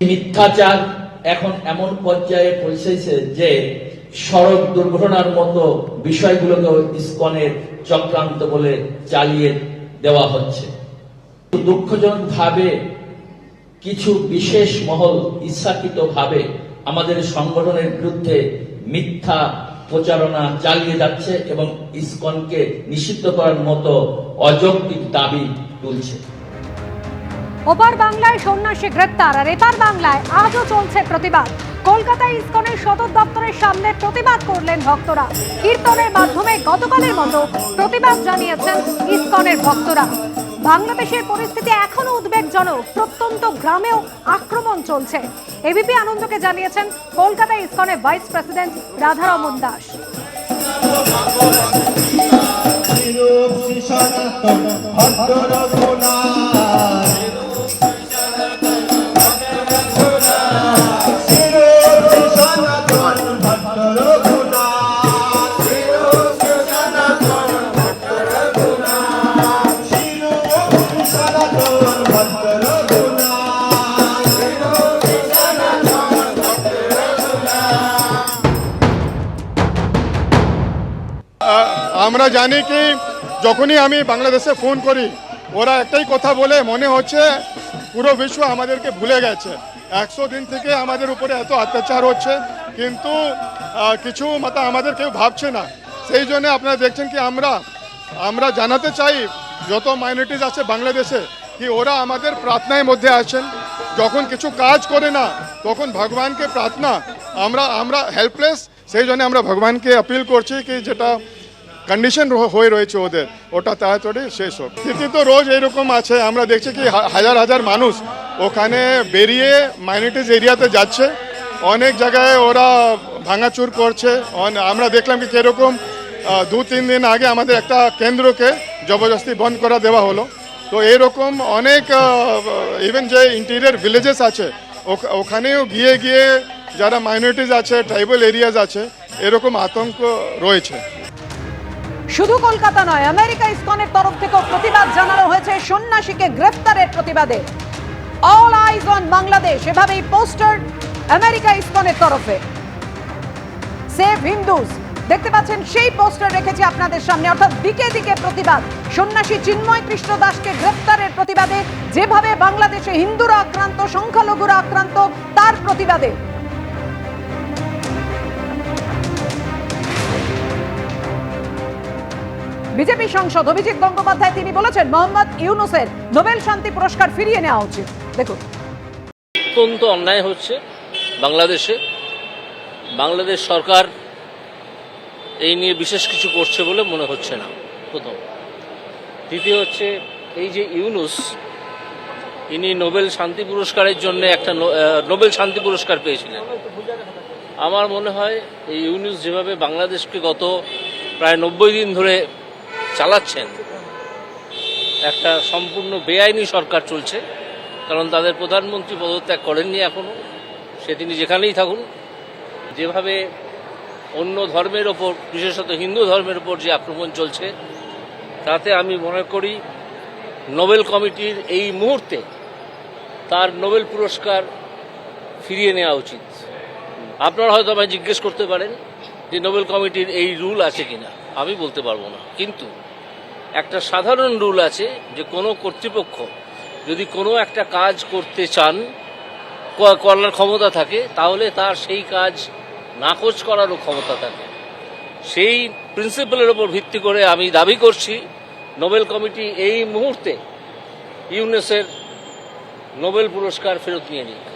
মিথ্যাচার এখন এমন পর্যায়ে পৌঁছেছে যে সড়ক দুর্ঘটনার মতো বিষয়গুলোকে ইস্কনের চক্রান্ত বলে চালিয়ে দেওয়া হচ্ছে। দুঃখজনক ভাবে কিছু বিশেষ মহল ইচ্ছাকৃত ভাবে আমাদের সংগঠনের বিরুদ্ধে মিথ্যা প্রচারণা চালিয়ে যাচ্ছে এবং ইসকনকে নিষিদ্ধ করার মতো অযৌক্তিক দাবি তুলছে। ওপার বাংলায় সন্ন্যাসী গ্রেপ্তার, আর এপার বাংলায় আজও চলছে প্রতিবাদ। কলকাতায় ইসকনের সদর দপ্তরের সামনে প্রতিবাদ করলেন ভক্তরা। কীর্তনের মাধ্যমে গতকালের মতো প্রতিবাদ জানিয়েছেন ইসকনের ভক্তরা। বাংলাদেশের পরিস্থিতি এখনও উদ্বেগজনক, প্রত্যন্ত গ্রামেও আক্রমণ চলছে। এবিপি আনন্দকে জানিয়েছেন কলকাতা ইসকনের ভাইস প্রেসিডেন্ট রাধারমন দাস। আমরা জানি কি, যখনই আমি বাংলাদেশে ফোন করি, ওরা একটাই কথা বলে, মনে হচ্ছে পুরো বিশ্ব আমাদেরকে ভুলে গেছে। একশো দিন থেকে আমাদের উপরে এত অত্যাচার হচ্ছে, কিন্তু কিছু মাতা আমাদের কেউ ভাবছে না। সেই জন্য আপনারা দেখছেন কি, আমরা আমরা জানাতে চাই, যত মাইনরিটিস আছে বাংলাদেশে, কি ওরা আমাদের প্রার্থনার মধ্যে আছেন। যখন কিছু কাজ করে না, তখন ভগবানকে প্রার্থনা, আমরা আমরা হেল্পলেস সেই জন্য আমরা ভগবানকে আপিল করছি কি, যেটা কন্ডিশন হয়ে রয়েছে ওদের। ওটা তাড়াতাড়ি শেষ হোক। স্থিতি তো রোজ এরকম আছে, আমরা দেখছি কি হাজার হাজার মানুষ ওখানে বেরিয়ে মাইনরিটিস এরিয়াতে যাচ্ছে। অনেক জায়গায় ওরা ভাঙাচুর করছে। আমরা দেখলাম কি কীরকম দু তিন দিন আগে আমাদের একটা কেন্দ্রকে জবরদস্তি বন্ধ করা দেওয়া হলো। তো এরকম অনেক ইভেন যে ইন্টেরিয়ার ভিলেজেস আছে, ওখ- ওখানেও গিয়ে গিয়ে যারা মাইনরিটিস আছে ট্রাইবাল এরিয়াজ আছে, এরকম আতঙ্ক রয়েছে। শুধু কলকাতা নয়, আমেরিকা ইসকনের তরফ থেকেও প্রতিবাদ জানানো হয়েছে সন্ন্যাসীকে গ্রেফতারের প্রতিবাদে। অল আইজ অন বাংলাদেশ, এভাবেই পোস্টার আমেরিকা ইসকনের তরফে। সেভ হিন্দুস দেখতে পাচ্ছেন, সেই পোস্টার রেখেছি আপনাদের সামনে। অর্থাৎ দিকে দিকে প্রতিবাদ। সন্ন্যাসী চিন্ময় কৃষ্ণ দাসকে গ্রেফতারের প্রতিবাদে, যেভাবে বাংলাদেশে হিন্দুরা আক্রান্ত, সংখ্যালঘুরা আক্রান্ত, তার প্রতিবাদে। বিজেপি সাংসদ অভিজিৎ গঙ্গোপাধ্যায়, তিনি বলেছেন, মোহাম্মদ ইউনুসের নোবেল শান্তি পুরস্কার ফিরিয়ে নেওয়া উচিত। দেখুন। অত্যন্ত অন্যায় হচ্ছে বাংলাদেশে। বাংলাদেশ সরকার এই নিয়ে বিশেষ কিছু করছে বলে মনে হচ্ছে না, প্রথম। দ্বিতীয় হচ্ছে, এই যে ইউনুস, ইনি নোবেল শান্তি পুরস্কারের জন্য একটা নোবেল শান্তি পুরস্কার পেয়েছিলেন। আমার মনে হয়, এই ইউনুস যেভাবে বাংলাদেশকে গত প্রায় নব্বই দিন ধরে চালাচ্ছেন। একটা সম্পূর্ণ বেআইনি সরকার চলছে, কারণ তাদের প্রধানমন্ত্রী পদত্যাগ করেননি এখনও সে তিনি যেখানেই থাকুন, যেভাবে অন্য ধর্মের ওপর, বিশেষত হিন্দু ধর্মের ওপর যে আক্রমণ চলছে, তাতে আমি মনে করি নোবেল কমিটির এই মুহূর্তে তার নোবেল পুরস্কার ফিরিয়ে নেওয়া উচিত। আপনারা হয়তো আমায় জিজ্ঞেস করতে পারেন যে নোবেল কমিটির এই রুল আছে কিনা। আমি বলতে পারব না। কিন্তু একটা সাধারণ রুল আছে যে কোনো কর্তৃপক্ষ যদি কোনো একটা কাজ করতে চান করার ক্ষমতা থাকে, তাহলে তার সেই কাজ নাকচ করারও ক্ষমতা থাকে। সেই প্রিন্সিপালের ওপর ভিত্তি করে আমি দাবি করছি নোবেল কমিটি এই মুহূর্তে ইউনেসের নোবেল পুরস্কার ফেরত নিয়ে নিক।